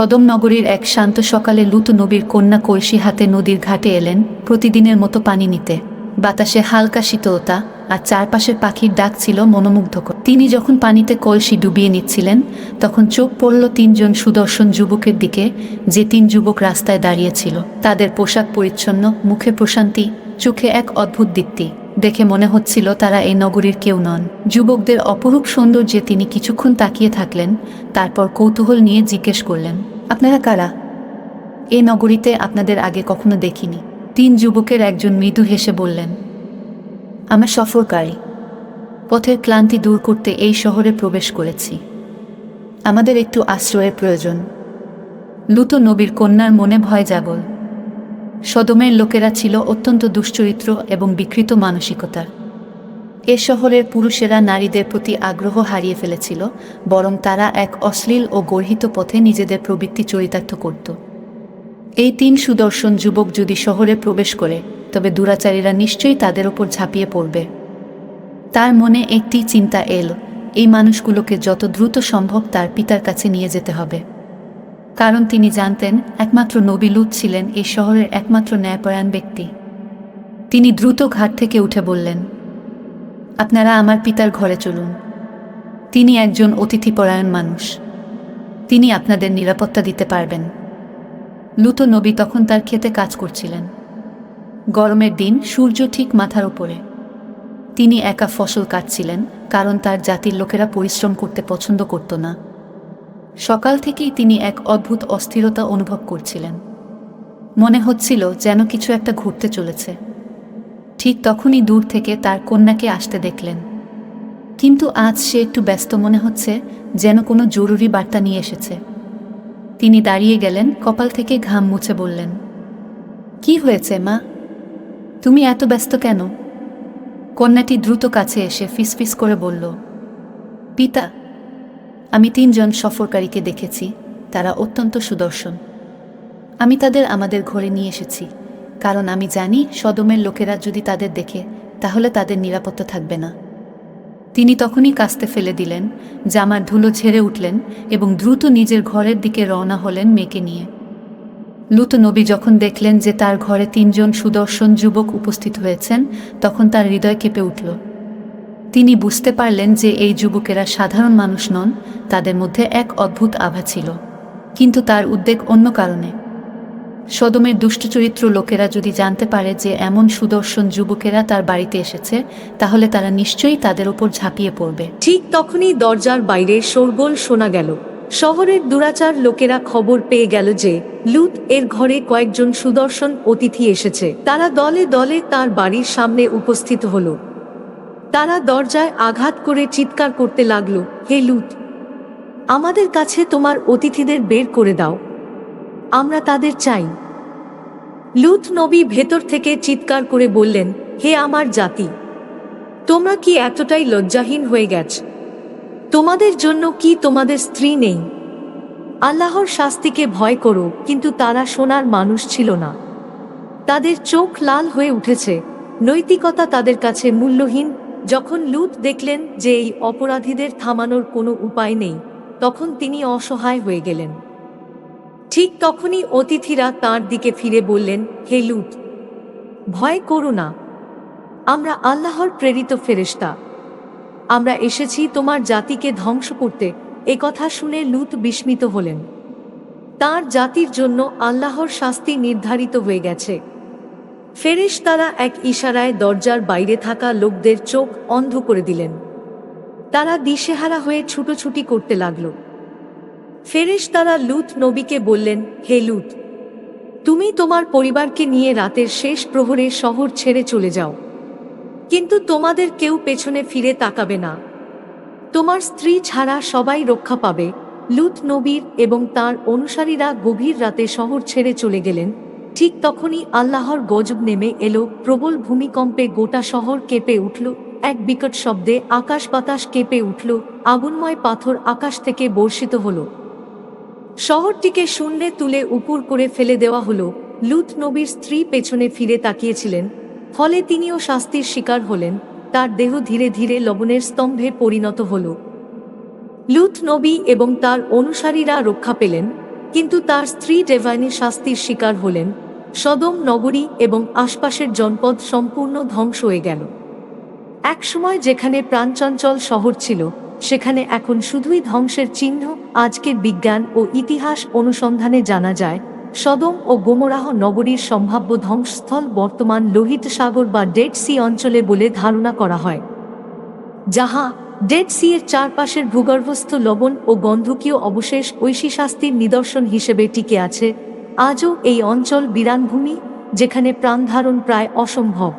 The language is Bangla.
সদম নগরীর এক শান্ত সকালে লুত নবীর কন্যা কলসি হাতে নদীর ঘাটে এলেন প্রতিদিনের মতো পানি নিতে। বাতাসে হালকা শীতলতা আর চারপাশের পাখির ডাক ছিল মনোমুগ্ধকর। তিনি যখন পানিতে কলসি ডুবিয়ে নিচ্ছিলেন, তখন চোখ পড়ল তিনজন সুদর্শন যুবকের দিকে, যে তিন যুবক রাস্তায় দাঁড়িয়েছিল তাদের পোশাক পরিচ্ছন্ন, মুখে প্রশান্তি, চোখে এক অদ্ভুত দীপ্তি। দেখে মনে হচ্ছিল তারা এই নগরীর কেউ নন। যুবকদের অপরূপ সৌন্দর্যে তিনি কিছুক্ষণ তাকিয়ে থাকলেন, তারপর কৌতূহল নিয়ে জিজ্ঞেস করলেন, আপনারা কারা? এ নগরীতে আপনাদের আগে কখনো দেখিনি। তিন যুবকের একজন মৃদু হেসে বললেন, আমার সফরকারী। পথের ক্লান্তি দূর করতে এই শহরে প্রবেশ করেছি। আমাদের একটু আশ্রয়ের প্রয়োজন। লুতো নবীর কন্যার মনে ভয় জাগল। সদমের লোকেরা ছিল অত্যন্ত দুশ্চরিত্র এবং বিকৃত মানসিকতার। এ শহরের পুরুষেরা নারীদের প্রতি আগ্রহ হারিয়ে ফেলেছিল, বরং তারা এক অশ্লীল ও গর্হিত পথে নিজেদের প্রবৃত্তি চরিতার্থ করত। এই তিন সুদর্শন যুবক যদি শহরে প্রবেশ করে, তবে দুরাচারীরা নিশ্চয়ই তাদের ওপর ঝাঁপিয়ে পড়বে। তার মনে একটি চিন্তা এল, এই মানুষগুলোকে যত দ্রুত সম্ভব তার পিতার কাছে নিয়ে যেতে হবে। কারণ তিনি জানতেন, একমাত্র নবী লুত ছিলেন এই শহরের একমাত্র ন্যায়পরায়ণ ব্যক্তি। তিনি দ্রুত ঘাট থেকে উঠে বললেন আপনারা আমার পিতার ঘরে চলুন। তিনি একজন অতিথিপরায়ণ মানুষ। তিনি আপনাদের নিরাপত্তা দিতে পারবেন। লুতো নবী তখন তার ক্ষেতে কাজ করছিলেন। গরমের দিন সূর্য ঠিক মাথার উপরে। তিনি একা ফসল কাটছিলেন, কারণ তার জাতির লোকেরা পরিশ্রম করতে পছন্দ করত না। সকাল থেকেই তিনি এক অদ্ভুত অস্থিরতা অনুভব করছিলেন। মনে হচ্ছিল যেন কিছু একটা ঘুরতে চলেছে। ঠিক তখনই দূর থেকে তার কন্যাকে আসতে দেখলেন। কিন্তু আজ সে একটু ব্যস্ত মনে হচ্ছে, যেন কোনো জরুরি বার্তা নিয়ে এসেছে। তিনি দাঁড়িয়ে গেলেন, কপাল থেকে ঘাম মুছে বললেন, কি হয়েছে, মা? তুমি এত ব্যস্ত কেন? কন্যাটি দ্রুত কাছে এসে ফিসফিস করে বলল, পিতা, আমি তিনজন সফরকারীকে দেখেছি, তারা অত্যন্ত সুদর্শন। আমি তাদের আমাদের ঘরে নিয়ে এসেছি। কারণ আমি জানি সদমের লোকেরা যদি তাদের দেখে, তাহলে তাদের নিরাপত্তা থাকবে না। তিনি তখনই কাস্তে ফেলে দিলেন জামার ধুলো ছেড়ে উঠলেন এবং দ্রুত নিজের ঘরের দিকে রওনা হলেন মেয়েকে নিয়ে। লুত নবী যখন দেখলেন যে তার ঘরে তিনজন সুদর্শন যুবক উপস্থিত হয়েছেন, তখন তার হৃদয় কেঁপে উঠল। তিনি বুঝতে পারলেন যে এই যুবকেরা সাধারণ মানুষ নন, তাদের মধ্যে এক অদ্ভুত আভা ছিল। কিন্তু তার উদ্বেগ অন্য কারণে। সদমের দুষ্টচরিত্র লোকেরা যদি জানতে পারে যে এমন সুদর্শন যুবকেরা তার বাড়িতে এসেছে, তাহলে তারা নিশ্চয়ই তাদের ওপর ঝাঁপিয়ে পড়বে। ঠিক তখনই দরজার বাইরে শোরগোল শোনা গেল। শহরের দুরাচার লোকেরা খবর পেয়ে গেল যে, লুত এর ঘরে কয়েকজন সুদর্শন অতিথি এসেছে। তারা দলে দলে তার বাড়ির সামনে উপস্থিত হলো। তারা দরজায় আঘাত করে চিৎকার করতে লাগল, হে লুত, আমাদের কাছে তোমার অতিথিদের বের করে দাও। আমরা তাদের চাই। লুত নবী ভেতর থেকে চিৎকার করে বললেন, হে আমার জাতি, তোমরা কি এতটাই লজ্জাহীন হয়ে গেছ? তোমাদের জন্য কি তোমাদের স্ত্রী নেই? আল্লাহর শাস্তিকে ভয় করো, কিন্তু তারা সোনার মানুষ ছিল না। তাদের চোখ লাল হয়ে উঠেছে। নৈতিকতা তাদের কাছে মূল্যহীন। যখন লুত দেখলেন যে এই অপরাধীদের থামানোর কোনো উপায় নেই, তখন তিনি অসহায় হয়ে গেলেন। ঠিক তখনই অতিথিরা তার দিকে ফিরে বললেন, হে লুত, ভয় করো না। আমরা আল্লাহর প্রেরিত ফেরেশতা। আমরা এসেছি তোমার জাতিকে ধ্বংস করতে। এ কথা শুনে লুত বিস্মিত হলেন। তার জাতির জন্য আল্লাহর শাস্তি নির্ধারিত হয়ে গেছে। ফেরেশ তারা এক ইশারায় দরজার বাইরে থাকা লোকদের চোখ অন্ধ করে দিলেন। তারা দিশেহারা হয়ে ছুটোছুটি করতে লাগল। ফেরেশ তারা লুত নবীকে বললেন, হে লুত, তুমি তোমার পরিবারকে নিয়ে রাতের শেষ প্রহরে শহর ছেড়ে চলে যাও। কিন্তু তোমাদের কেউ পেছনে ফিরে তাকাবে না। তোমার স্ত্রী ছাড়া সবাই রক্ষা পাবে। লুত নবীর এবং তার অনুসারীরা গভীর রাতে শহর ছেড়ে চলে গেলেন। ঠিক তখনই আল্লাহর গজব নেমে এলো, প্রবল ভূমিকম্পে গোটা শহর কেঁপে উঠল, এক বিকট শব্দে আকাশ বাতাস কেঁপে উঠল, আগুনময় পাথর আকাশ থেকে বর্ষিত হলো। শহরটিকে শূন্যে তুলে উপুর করে ফেলে দেওয়া হলো। লুত নবীর স্ত্রী পেছনে ফিরে তাকিয়েছিলেন, ফলে তিনিও শাস্তির শিকার হলেন, তার দেহ ধীরে ধীরে লবণের স্তম্ভে পরিণত হল। লুত নবী এবং তার অনুসারীরা রক্ষা পেলেন, কিন্তু তার স্ত্রী ডেভাইনি শাস্তির শিকার হলেন। সদম নগরী এবং আশপাশের জনপদ সম্পূর্ণ ধ্বংস হয়ে গেল। একসময় যেখানে প্রাণচঞ্চল শহর ছিল সেখানে এখন শুধুই ধ্বংসের চিহ্ন, আজকের বিজ্ঞান ও ইতিহাস অনুসন্ধানে জানা যায়, সদম ও গোমরাহ নগরীর সম্ভাব্য ধ্বংসস্থল বর্তমান লোহিত সাগর বা ডেড সি অঞ্চলে বলে ধারণা করা হয়। যাহা ডেড সি এর চারপাশের ভূগর্ভস্থ লবণ ও গন্ধকীয় অবশেষ ঐশী শাস্তির নিদর্শন হিসেবে টিকে আছে, আজও এই অঞ্চল বিরানভূমি, যেখানে প্রাণধারণ প্রায় অসম্ভব।